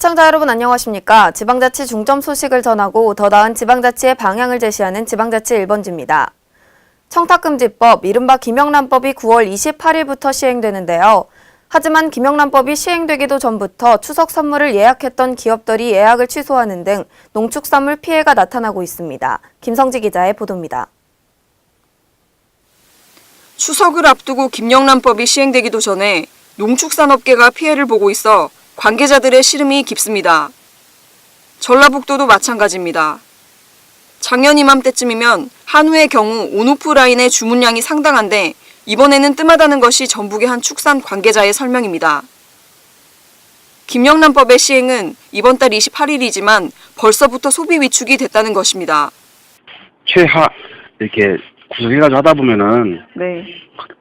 시청자 여러분 안녕하십니까? 지방자치 중점 소식을 전하고 더 나은 지방자치의 방향을 제시하는 지방자치 1번지입니다. 청탁금지법, 이른바 김영란법이 9월 28일부터 시행되는데요. 하지만 김영란법이 시행되기도 전부터 추석 선물을 예약했던 기업들이 예약을 취소하는 등 농축산물 피해가 나타나고 있습니다. 김성지 기자의 보도입니다. 추석을 앞두고 김영란법이 시행되기도 전에 농축산업계가 피해를 보고 있어 관계자들의 시름이 깊습니다. 전라북도도 마찬가지입니다. 작년 이맘때쯤이면 한우의 경우 온오프 라인의 주문량이 상당한데 이번에는 뜸하다는 것이 전북의 한 축산 관계자의 설명입니다. 김영란법의 시행은 이번 달 28일이지만 벌써부터 소비 위축이 됐다는 것입니다. 최하 이렇게 구성해가지고 하다 보면은 네.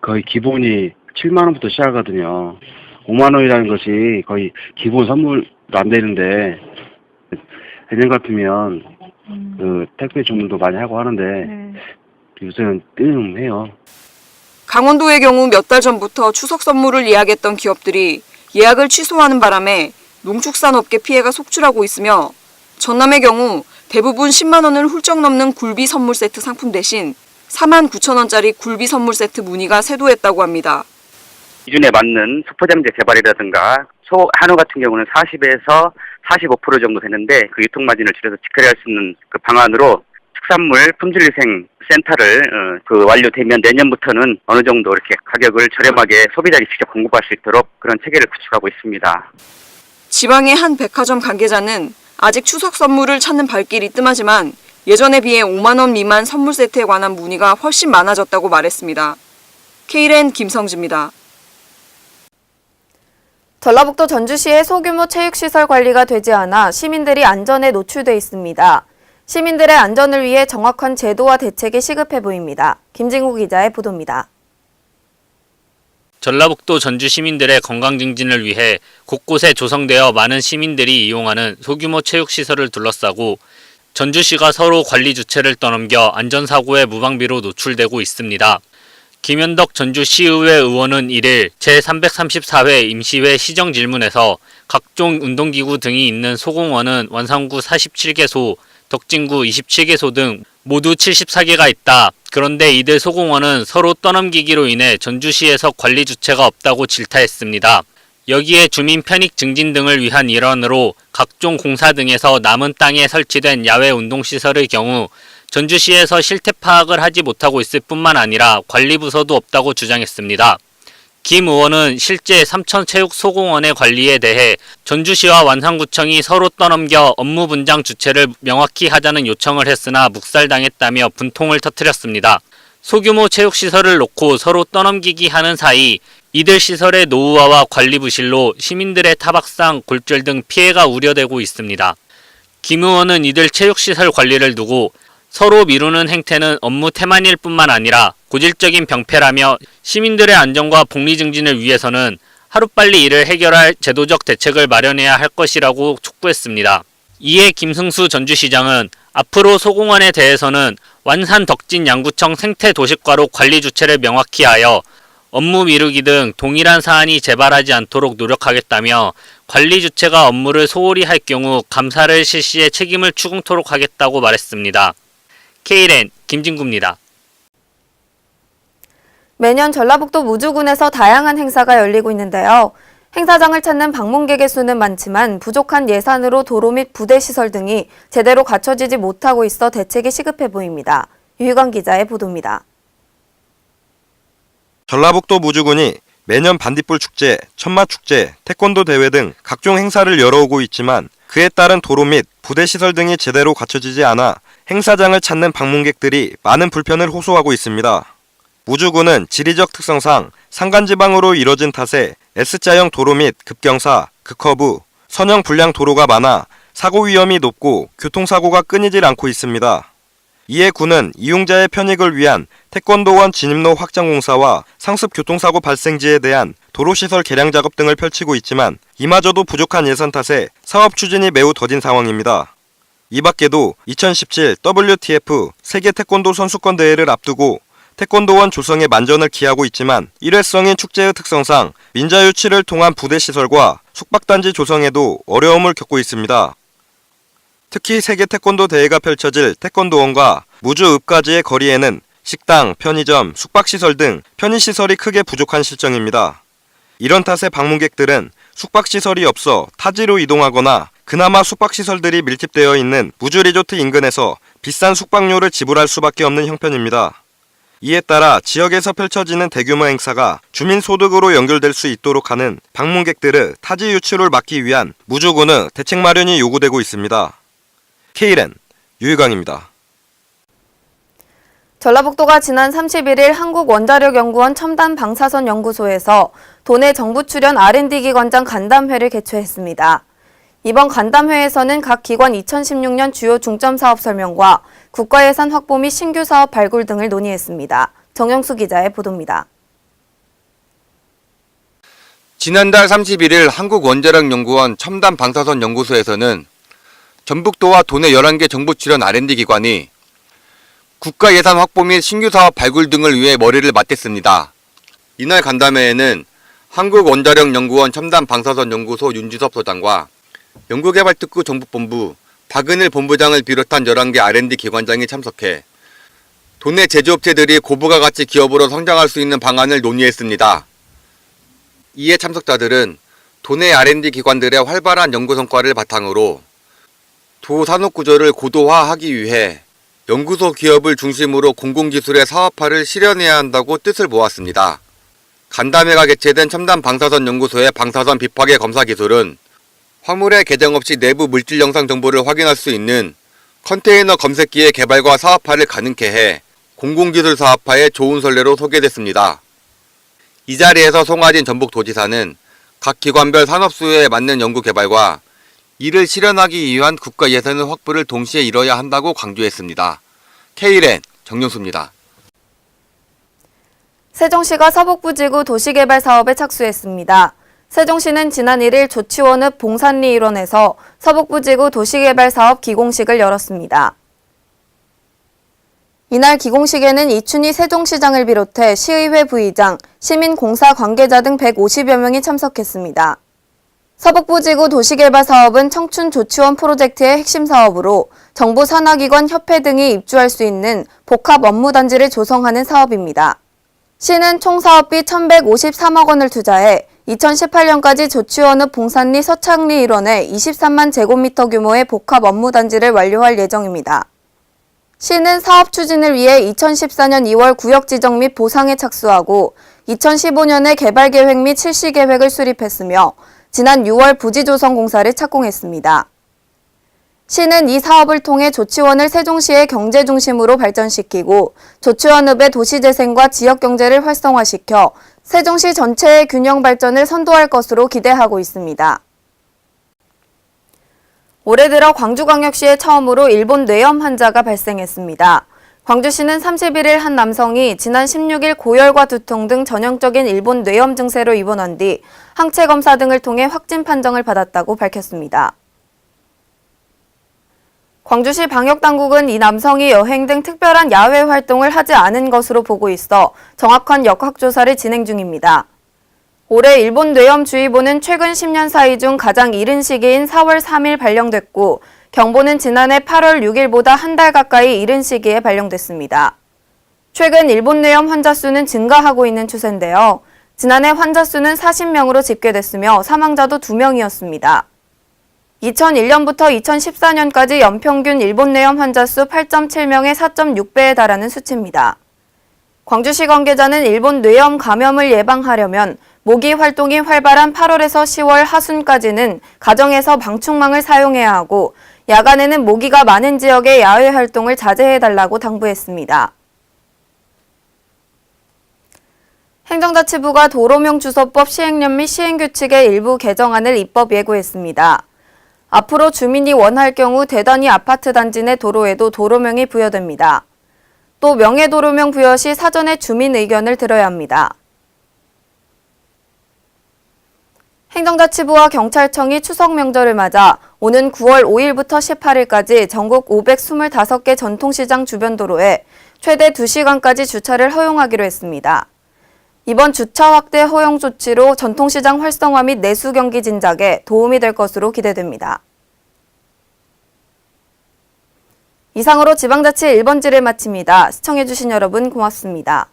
거의 기본이 7만 원부터 시작하거든요. 5만 원이라는 것이 거의 기본 선물도 안 되는데 내년 같으면 그 택배 주문도 많이 하고 하는데 요새는 뜸해요. 강원도의 경우 몇 달 전부터 추석 선물을 예약했던 기업들이 예약을 취소하는 바람에 농축산 업계 피해가 속출하고 있으며 전남의 경우 대부분 10만 원을 훌쩍 넘는 굴비 선물 세트 상품 대신 4만 9천 원짜리 굴비 선물 세트 문의가 쇄도했다고 합니다. 기준에 맞는 수포장제 개발이라든가 소 한우 같은 경우는 40에서 45% 정도 되는데 그 유통 마진을 줄여서 직거래할 수 있는 그 방안으로 축산물 품질위생 센터를 어, 그 완료되면 내년부터는 어느 정도 이렇게 가격을 저렴하게 소비자에게 직접 공급할 수 있도록 그런 체계를 구축하고 있습니다. 지방의 한 백화점 관계자는 아직 추석 선물을 찾는 발길이 뜸하지만 예전에 비해 5만 원 미만 선물 세트에 관한 문의가 훨씬 많아졌다고 말했습니다. K랜 김성주입니다. 전라북도 전주시의 소규모 체육시설 관리가 되지 않아 시민들이 안전에 노출돼 있습니다. 시민들의 안전을 위해 정확한 제도와 대책이 시급해 보입니다. 김진구 기자의 보도입니다. 전라북도 전주 시민들의 건강 증진을 위해 곳곳에 조성되어 많은 시민들이 이용하는 소규모 체육시설을 둘러싸고 전주시가 서로 관리 주체를 떠넘겨 안전사고의 무방비로 노출되고 있습니다. 김현덕 전주시의회 의원은 1일 제334회 임시회 시정질문에서 각종 운동기구 등이 있는 소공원은 원산구 47개소, 덕진구 27개소 등 모두 74개가 있다. 그런데 이들 소공원은 서로 떠넘기기로 인해 전주시에서 관리 주체가 없다고 질타했습니다. 여기에 주민 편익 증진 등을 위한 일환으로 각종 공사 등에서 남은 땅에 설치된 야외 운동시설의 경우 전주시에서 실태 파악을 하지 못하고 있을 뿐만 아니라 관리부서도 없다고 주장했습니다. 김 의원은 실제 삼천체육소공원의 관리에 대해 전주시와 완산구청이 서로 떠넘겨 업무 분장 주체를 명확히 하자는 요청을 했으나 묵살당했다며 분통을 터뜨렸습니다. 소규모 체육시설을 놓고 서로 떠넘기기 하는 사이 이들 시설의 노후화와 관리 부실로 시민들의 타박상, 골절 등 피해가 우려되고 있습니다. 김 의원은 이들 체육시설 관리를 두고 서로 미루는 행태는 업무 태만일 뿐만 아니라 고질적인 병폐라며 시민들의 안전과 복리 증진을 위해서는 하루빨리 이를 해결할 제도적 대책을 마련해야 할 것이라고 촉구했습니다. 이에 김승수 전주시장은 앞으로 소공원에 대해서는 완산 덕진 양구청 생태도식과로 관리 주체를 명확히 하여 업무 미루기 등 동일한 사안이 재발하지 않도록 노력하겠다며 관리 주체가 업무를 소홀히 할 경우 감사를 실시해 책임을 추궁토록 하겠다고 말했습니다. K랜 김진구입니다. 매년 전라북도 무주군에서 다양한 행사가 열리고 있는데요. 행사장을 찾는 방문객의 수는 많지만 부족한 예산으로 도로 및 부대 시설 등이 제대로 갖춰지지 못하고 있어 대책이 시급해 보입니다. 유희관 기자의 보도입니다. 전라북도 무주군이 매년 반딧불 축제, 천마 축제, 태권도 대회 등 각종 행사를 열어오고 있지만 그에 따른 도로 및 부대 시설 등이 제대로 갖춰지지 않아 행사장을 찾는 방문객들이 많은 불편을 호소하고 있습니다. 무주군은 지리적 특성상 산간지방으로 이뤄진 탓에 S자형 도로 및 급경사, 극커브, 선형 불량 도로가 많아 사고 위험이 높고 교통사고가 끊이질 않고 있습니다. 이에 군은 이용자의 편익을 위한 태권도원 진입로 확장 공사와 상습 교통사고 발생지에 대한 도로시설 개량 작업 등을 펼치고 있지만 이마저도 부족한 예산 탓에 사업 추진이 매우 더딘 상황입니다. 이 밖에도 2017 WTF 세계 태권도 선수권 대회를 앞두고 태권도원 조성에 만전을 기하고 있지만 일회성인 축제의 특성상 민자 유치를 통한 부대 시설과 숙박단지 조성에도 어려움을 겪고 있습니다. 특히 세계 태권도 대회가 펼쳐질 태권도원과 무주 읍까지의 거리에는 식당, 편의점, 숙박시설 등 편의시설이 크게 부족한 실정입니다. 이런 탓에 방문객들은 숙박시설이 없어 타지로 이동하거나 그나마 숙박시설들이 밀집되어 있는 무주 리조트 인근에서 비싼 숙박료를 지불할 수밖에 없는 형편입니다. 이에 따라 지역에서 펼쳐지는 대규모 행사가 주민 소득으로 연결될 수 있도록 하는 방문객들의 타지 유출을 막기 위한 무주군의 대책 마련이 요구되고 있습니다. K랜 유희광입니다. 전라북도가 지난 31일 한국원자력연구원 첨단 방사선 연구소에서 도내 정부 출연 R&D 기관장 간담회를 개최했습니다. 이번 간담회에서는 각 기관 2016년 주요 중점 사업 설명과 국가 예산 확보 및 신규 사업 발굴 등을 논의했습니다. 정영수 기자의 보도입니다. 지난달 31일 한국원자력연구원 첨단 방사선 연구소에서는 전북도와 도내 11개 정부 출연 R&D 기관이 국가 예산 확보 및 신규 사업 발굴 등을 위해 머리를 맞댔습니다. 이날 간담회에는 한국원자력연구원 첨단 방사선 연구소 윤지섭 소장과 연구개발특구 정부본부 박은일 본부장을 비롯한 11개 R&D 기관장이 참석해 도내 제조업체들이 고부가 가치 기업으로 성장할 수 있는 방안을 논의했습니다. 이에 참석자들은 도내 R&D 기관들의 활발한 연구 성과를 바탕으로 도 산업 구조를 고도화하기 위해 연구소 기업을 중심으로 공공기술의 사업화를 실현해야 한다고 뜻을 모았습니다. 간담회가 개최된 첨단 방사선 연구소의 방사선 비파괴 검사 기술은 화물의 계정 없이 내부 물질 영상 정보를 확인할 수 있는 컨테이너 검색기의 개발과 사업화를 가능케 해 공공기술 사업화의 좋은 선례로 소개됐습니다. 이 자리에서 송하진 전북도지사는 각 기관별 산업수요에 맞는 연구 개발과 이를 실현하기 위한 국가 예산의 확보를 동시에 이뤄야 한다고 강조했습니다. K랜 정용수입니다. 세종시가 서북부 지구 도시개발 사업에 착수했습니다. 세종시는 지난 1일 조치원읍 봉산리 일원에서 서북부 지구 도시개발 사업 기공식을 열었습니다. 이날 기공식에는 이춘희 세종시장을 비롯해 시의회 부의장, 시민공사 관계자 등 150여 명이 참석했습니다. 서북부지구 도시개발 사업은 청춘 조치원 프로젝트의 핵심 사업으로 정부 산하기관 협회 등이 입주할 수 있는 복합 업무단지를 조성하는 사업입니다. 시는 총 사업비 1,153억 원을 투자해 2018년까지 조치원읍 봉산리 서창리 일원에 23만 제곱미터 규모의 복합 업무단지를 완료할 예정입니다. 시는 사업 추진을 위해 2014년 2월 구역 지정 및 보상에 착수하고 2015년에 개발 계획 및 실시 계획을 수립했으며 지난 6월 부지 조성 공사를 착공했습니다. 시는 이 사업을 통해 조치원을 세종시의 경제 중심으로 발전시키고 조치원읍의 도시재생과 지역경제를 활성화시켜 세종시 전체의 균형 발전을 선도할 것으로 기대하고 있습니다. 올해 들어 광주광역시에 처음으로 일본 뇌염 환자가 발생했습니다. 광주시는 31일 한 남성이 지난 16일 고열과 두통 등 전형적인 일본 뇌염 증세로 입원한 뒤 항체 검사 등을 통해 확진 판정을 받았다고 밝혔습니다. 광주시 방역당국은 이 남성이 여행 등 특별한 야외 활동을 하지 않은 것으로 보고 있어 정확한 역학조사를 진행 중입니다. 올해 일본 뇌염주의보는 최근 10년 사이 중 가장 이른 시기인 4월 3일 발령됐고 경보는 지난해 8월 6일보다 한 달 가까이 이른 시기에 발령됐습니다. 최근 일본 뇌염 환자 수는 증가하고 있는 추세인데요. 지난해 환자 수는 40명으로 집계됐으며 사망자도 2명이었습니다. 2001년부터 2014년까지 연평균 일본 뇌염 환자 수 8.7명의 4.6배에 달하는 수치입니다. 광주시 관계자는 일본 뇌염 감염을 예방하려면 모기 활동이 활발한 8월에서 10월 하순까지는 가정에서 방충망을 사용해야 하고 야간에는 모기가 많은 지역의 야외 활동을 자제해달라고 당부했습니다. 행정자치부가 도로명 주소법 시행령 및 시행규칙의 일부 개정안을 입법 예고했습니다. 앞으로 주민이 원할 경우 대단위 아파트 단지 내 도로에도 도로명이 부여됩니다. 또 명예도로명 부여 시 사전에 주민 의견을 들어야 합니다. 행정자치부와 경찰청이 추석 명절을 맞아 오는 9월 5일부터 18일까지 전국 525개 전통시장 주변 도로에 최대 2시간까지 주차를 허용하기로 했습니다. 이번 주차 확대 허용 조치로 전통시장 활성화 및 내수 경기 진작에 도움이 될 것으로 기대됩니다. 이상으로 지방자치 1번지를 마칩니다. 시청해주신 여러분 고맙습니다.